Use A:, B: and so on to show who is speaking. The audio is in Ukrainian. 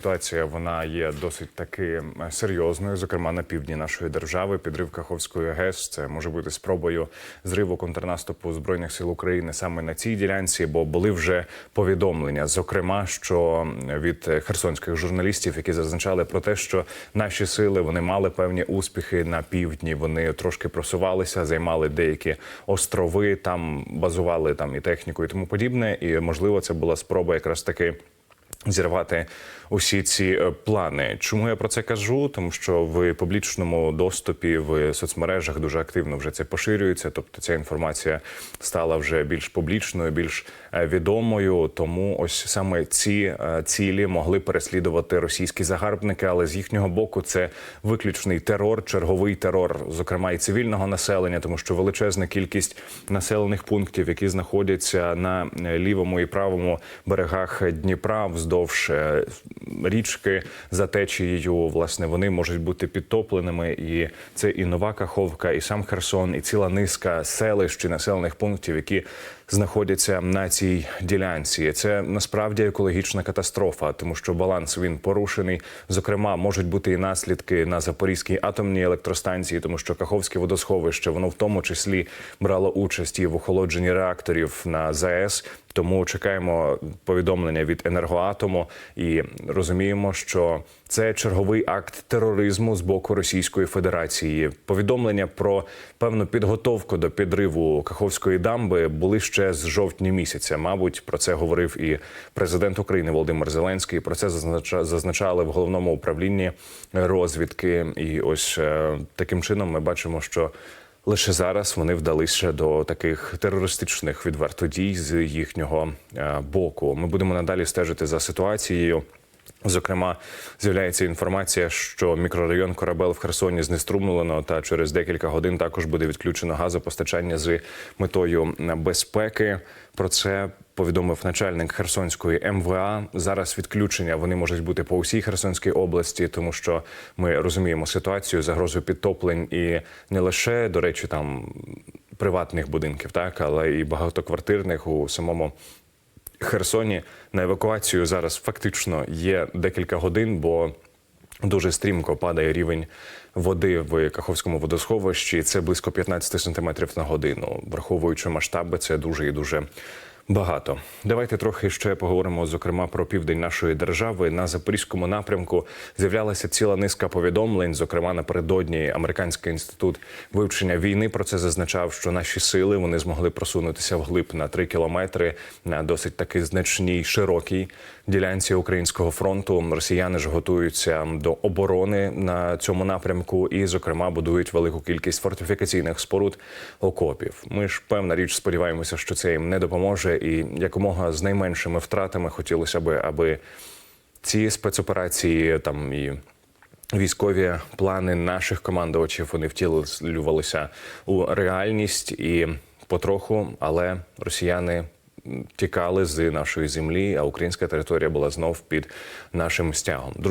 A: Ситуація вона є досить таки е, серйозною. Зокрема, на півдні нашої держави підрив Каховської ГЕС. Це може бути спробою зриву контрнаступу збройних сил України саме на цій ділянці, бо були вже повідомлення, зокрема, що від херсонських журналістів, які зазначали про те, що наші сили вони мали певні успіхи на півдні. Вони трошки просувалися, займали деякі острови, там базували там і техніку, і тому подібне. І можливо, це була спроба якраз таки зірвати усі ці е, плани. Чому я про це кажу? Тому що в публічному доступі в соцмережах дуже активно вже це поширюється. Тобто ця інформація стала вже більш публічною, більш е, відомою. Тому ось саме ці е, цілі могли переслідувати російські загарбники, але з їхнього боку це виключний терор, черговий терор, зокрема і цивільного населення, тому що величезна кількість населених пунктів, які знаходяться на лівому і правому берегах Дніпра, вздовж е, річки за течією, власне, вони можуть бути підтопленими. І це і нова Каховка, і сам Херсон, і ціла низка селищ чи населених пунктів, які знаходяться на цій ділянці. Це насправді екологічна катастрофа, тому що баланс він порушений. Зокрема, можуть бути і наслідки на Запорізькій атомній електростанції, тому що Каховське водосховище воно в тому числі брало участь і в охолодженні реакторів на ЗАЕС. Тому чекаємо повідомлення від енергоатому і розуміємо, що це черговий акт тероризму з боку Російської Федерації. Повідомлення про певну підготовку до підриву Каховської дамби були ще з жовтня місяця. Мабуть, про це говорив і президент України Володимир Зеленський. Про це зазнача- зазначали в головному управлінні розвідки. І ось е, таким чином ми бачимо, що. Лише зараз вони вдалися до таких терористичних відверто дій з їхнього е, боку. Ми будемо надалі стежити за ситуацією. Зокрема, з'являється інформація, що мікрорайон Корабел в Херсоні знеструмлено, та через декілька годин також буде відключено газопостачання з метою безпеки. Про це повідомив начальник Херсонської МВА. Зараз відключення вони можуть бути по усій Херсонській області, тому що ми розуміємо ситуацію, загрозу підтоплень і не лише до речі, там приватних будинків, так але і багатоквартирних у самому Херсоні на евакуацію зараз фактично є декілька годин, бо дуже стрімко падає рівень води в Каховському водосховищі. Це близько 15 сантиметрів на годину. Враховуючи масштаби, це дуже і дуже. Багато давайте трохи ще поговоримо зокрема про південь нашої держави. На запорізькому напрямку з'являлася ціла низка повідомлень. Зокрема, напередодні американський інститут вивчення війни про це зазначав, що наші сили вони змогли просунутися вглиб на 3 кілометри на досить таки значній широкій ділянці українського фронту. Росіяни ж готуються до оборони на цьому напрямку, і, зокрема, будують велику кількість фортифікаційних споруд окопів. Ми ж певна річ сподіваємося, що це їм не допоможе, і якомога з найменшими втратами хотілося би, аби ці спецоперації там і. Військові плани наших командувачів вони втілювалися у реальність і потроху, але росіяни тікали з нашої землі, а українська територія була знов під нашим стягом.